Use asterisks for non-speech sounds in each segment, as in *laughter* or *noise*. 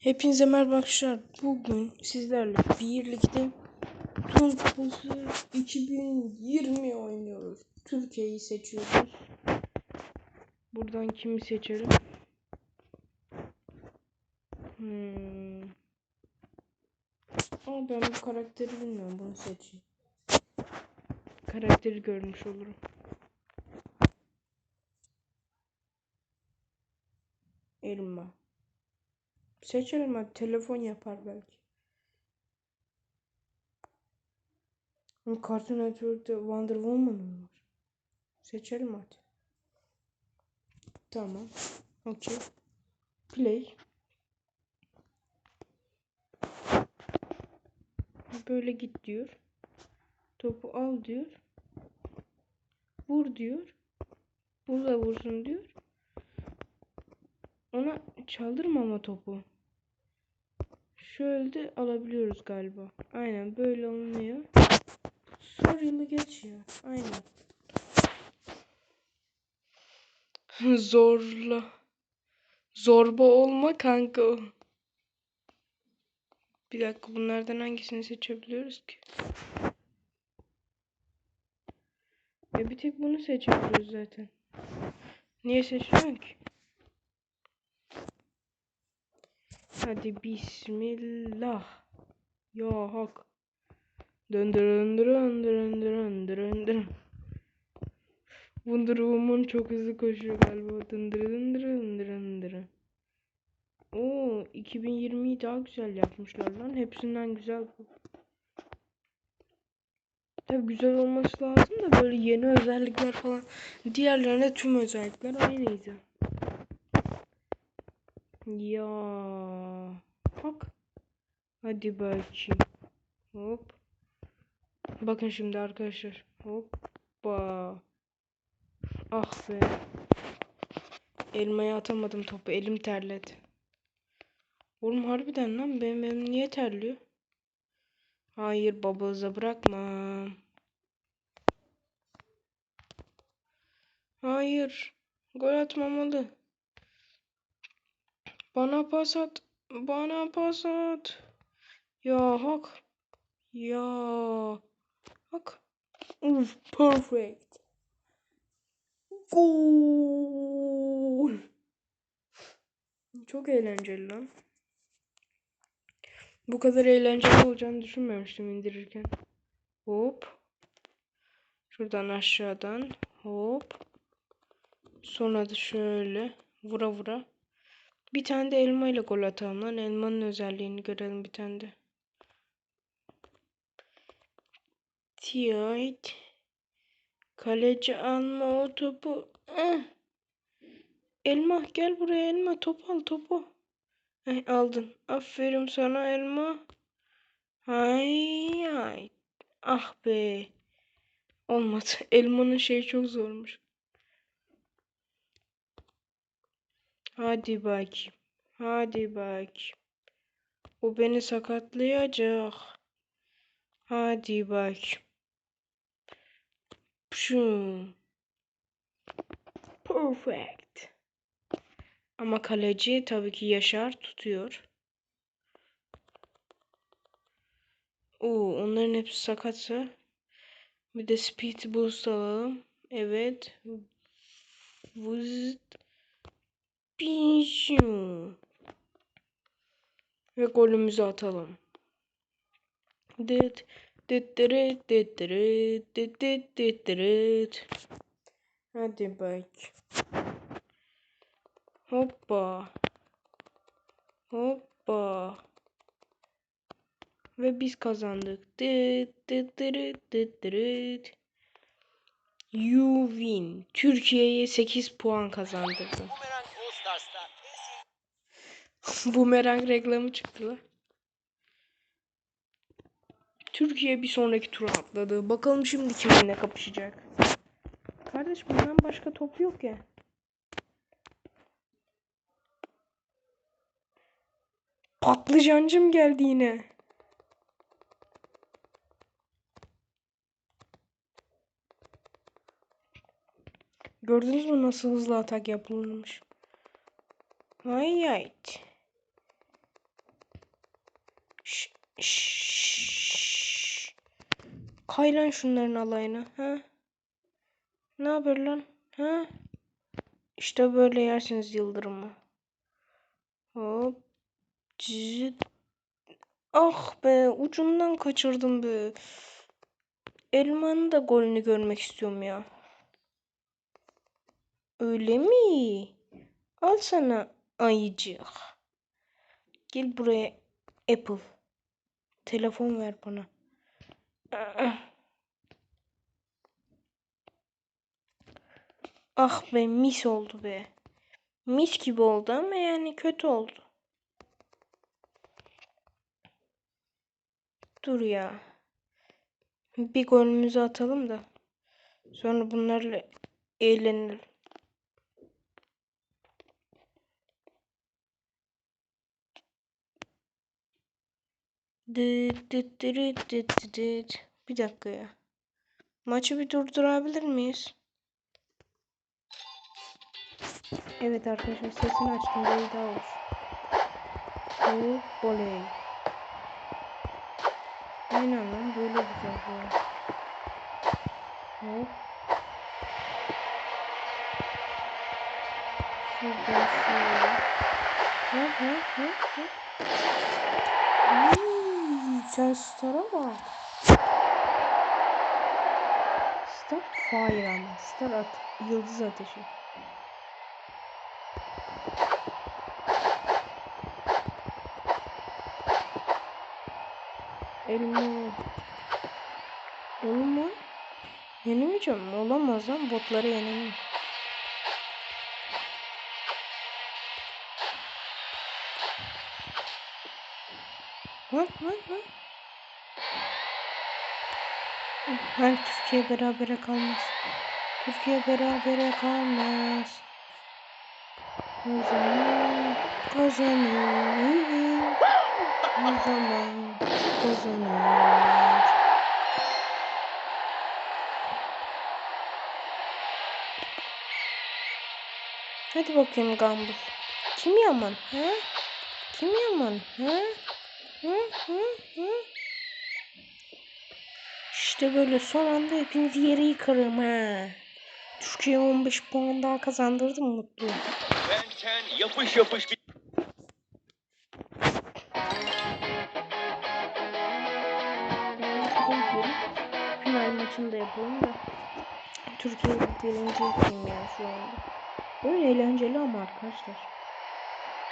Hepinize merhaba arkadaşlar. Bugün sizlerle birlikte Kupası 2020 oynuyoruz. Türkiye'yi seçiyoruz. Buradan kimi seçelim? Hmm. Ama ben bu karakteri bilmiyorum. Bunu seçeyim. Karakteri görmüş olurum. Elma. Seçelim hadi. Telefon yapar belki. Ama Cartoon Network'te Wonder Woman mı var? Seçelim hadi. Tamam. Okey. Play. Böyle git diyor. Topu al diyor. Vur diyor. Burada vursun diyor. Ona çaldırma ama topu. Şöyle de alabiliyoruz galiba. Aynen böyle alınıyor. Sor yılı geçiyor. Aynen. *laughs* Zorla. Zorba olma kanka. Bir dakika bunlardan hangisini seçebiliyoruz ki? Ya bir tek bunu seçebiliyoruz zaten. Niye seçmiyorsun ki? Hadi bismillah. Ya hak. Döndürün dürün dürün dürün dürün dürün. Wonder Woman çok hızlı koşuyor galiba. Dırın dırın dırın. Oo 2020'yi daha güzel yapmışlar lan. Hepsinden güzel bu. Tabi güzel olması lazım da böyle yeni özellikler falan. Diğerlerine tüm özellikler aynıydı. Ya bak. Hadi bakayım. Hop. Bakın şimdi arkadaşlar. Hoppa. Ah be. Elmaya atamadım topu. Elim terledi. Oğlum harbiden lan benim elim niye terliyor? Hayır babanıza bırakma. Hayır. Gol atmamalı. Bana pas at. Bana pas at. Ya hak. Ya hak. Uf, perfect. Gol. Çok eğlenceli lan. Bu kadar eğlenceli olacağını düşünmemiştim indirirken. Hop. Şuradan aşağıdan. Hop. Sonra da şöyle vura vura. Bir tane de elma ile gol atalım lan. Elmanın özelliğini görelim bir tane de. Tiyayt. Kaleci alma o topu. Ah. Elma gel buraya elma. Top al topu. Eh, aldın. Aferin sana elma. Hay hay. Ah be. Olmadı. *laughs* Elmanın şeyi çok zormuş. Hadi bakayım. Hadi bakayım. O beni sakatlayacak. Hadi bakayım. Şu. Perfect. Ama kaleci tabii ki Yaşar tutuyor. Oo, onların hepsi sakatsa. Bir de speed boost alalım. Evet. Vız. Pinşu. Ve golümüzü atalım. Dıt. Dıt dırıt dıt dırıt dıt dıt dıt dırıt. Hadi bak. Hoppa. Hoppa. Ve biz kazandık. Dıt dıt dırıt dıt dırıt. You win. Türkiye'ye 8 puan kazandırdı. *laughs* Bumerang reklamı çıktı lan. Türkiye bir sonraki tura atladı. Bakalım şimdi kiminle kapışacak. Kardeş bundan başka top yok ya. Patlıcancım geldi yine. Gördünüz mü nasıl hızlı atak yapılmış? Hay hay. Şşş. Kay lan şunların alayına. Ha? Ne haber lan? Ha? İşte böyle yersiniz yıldırımı. Hop. Cıt. Ah be ucundan kaçırdım be. Elmanın da golünü görmek istiyorum ya. Öyle mi? Al sana ayıcık. Gel buraya Apple. Telefon ver bana. Ah be mis oldu be. Mis gibi oldu ama yani kötü oldu. Dur ya. Bir golümüzü atalım da. Sonra bunlarla eğlenelim. Dıt dıt dırıt dıt dıt. Bir dakika ya. Maçı bir durdurabilir miyiz? Evet arkadaşlar sesini açtım. Böyle daha olur. Hop voley. Aynen lan böyle güzel bu. Hop. Şuradan şöyle. Ha ha ha sen Star'a bak. Star fire ama. Star at yıldız ateşi. Elma. Olur mu? Yenemeyeceğim. Olamaz lan. Botları yenemem. Ha ha ha. Her Türkiye berabere kalmaz. Türkiye berabere kalmaz. O zaman kazanır. O zaman kazanır. Hadi bakayım Gumball. Kim yaman? Ha? Kim yaman? Ha? Hı hı hı. İşte böyle son anda hepinizi yere yıkarım ha. Türkiye 15 puan daha kazandırdım mutluyum. Benten yapış yapış bir Final maçını da yapalım da. Türkiye birinci yapayım yani şu anda. Oyun eğlenceli ama arkadaşlar.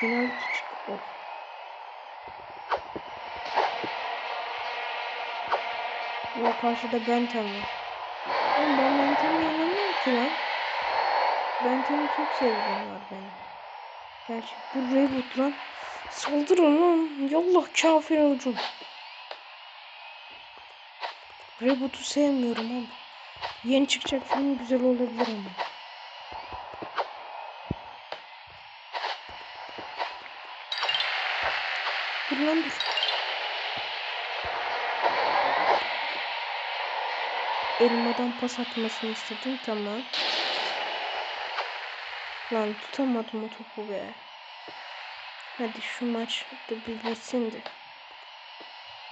Final küçük of. Ve karşıda Benten var. Ben Benten'i yenemiyorum ki lan. Benten'i çok sevdiğim var benim. Gerçi bu Reboot lan. Saldırın lan. Yallah kafir ucum. Reboot'u sevmiyorum abi. Yeni çıkacak film güzel olabilir ama. Dur lan dur. Elmadan pas atmasını istedim tamam. Lan tutamadım o topu be. Hadi şu maç da bir bitsin de.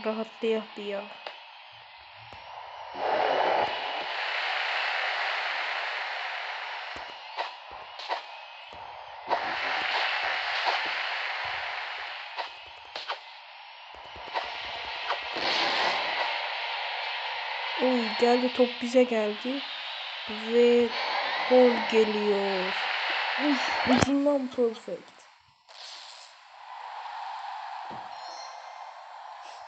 Rahatlayak bir ya. Oy geldi top bize geldi. Ve gol geliyor. Uf ucundan perfect.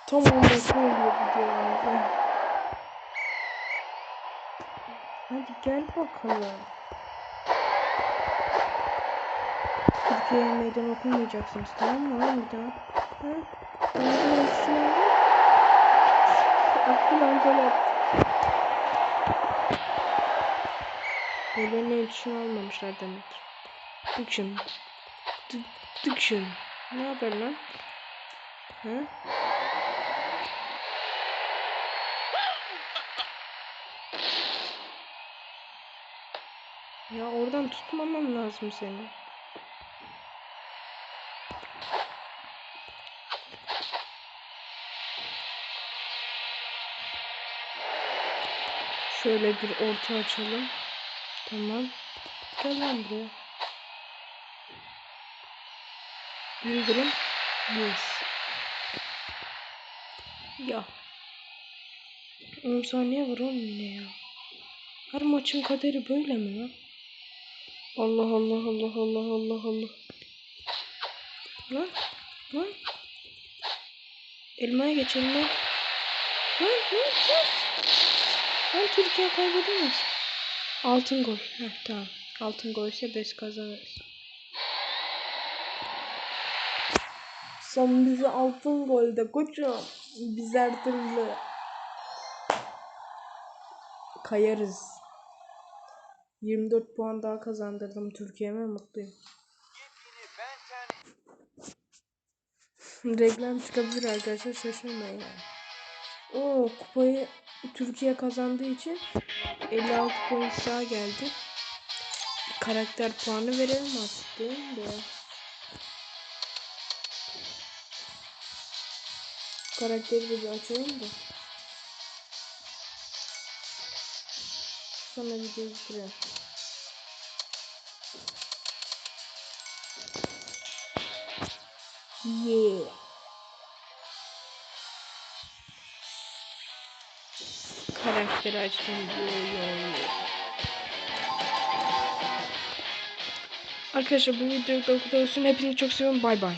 Tam onda söylüyor videomuzda. Hadi gel bakalım. Türkiye'ye meydan okumayacaksınız tamam mı lan bir daha? Ha? Mı? Düşünüyorum. Aklım gol Ellerine iletişim almamışlar demek. Dükşüm. Dükşüm. Ne haber lan? Ha? Ya oradan tutmamam lazım seni. Şöyle bir orta açalım. Tamam. Gel lan buraya. Yıldırım. Yes. Ya. 10 saniye var oğlum ne ya? Her maçın kaderi böyle mi lan? Allah Allah Allah Allah Allah Allah. Lan lan. Elmaya geçelim lan. Lan lan lan. Lan Türkiye kaybedemez. Altın gol. Heh tamam. Altın gol ise biz kazanırız. Son bize altın golde koçum. Biz her türlü kayarız. 24 puan daha kazandırdım Türkiye'me mutluyum. Reklam çıkabilir arkadaşlar şaşırmayın yani. O kupayı Türkiye kazandığı için 56 puan daha geldi. Karakter puanı verelim artık değil mi? Karakteri de bir açalım da. Sonra videoyu bitirelim. Yeah. Karakteri açtım. Arkadaşlar bu video da bu olsun. Hepinizi çok seviyorum. Bay bay.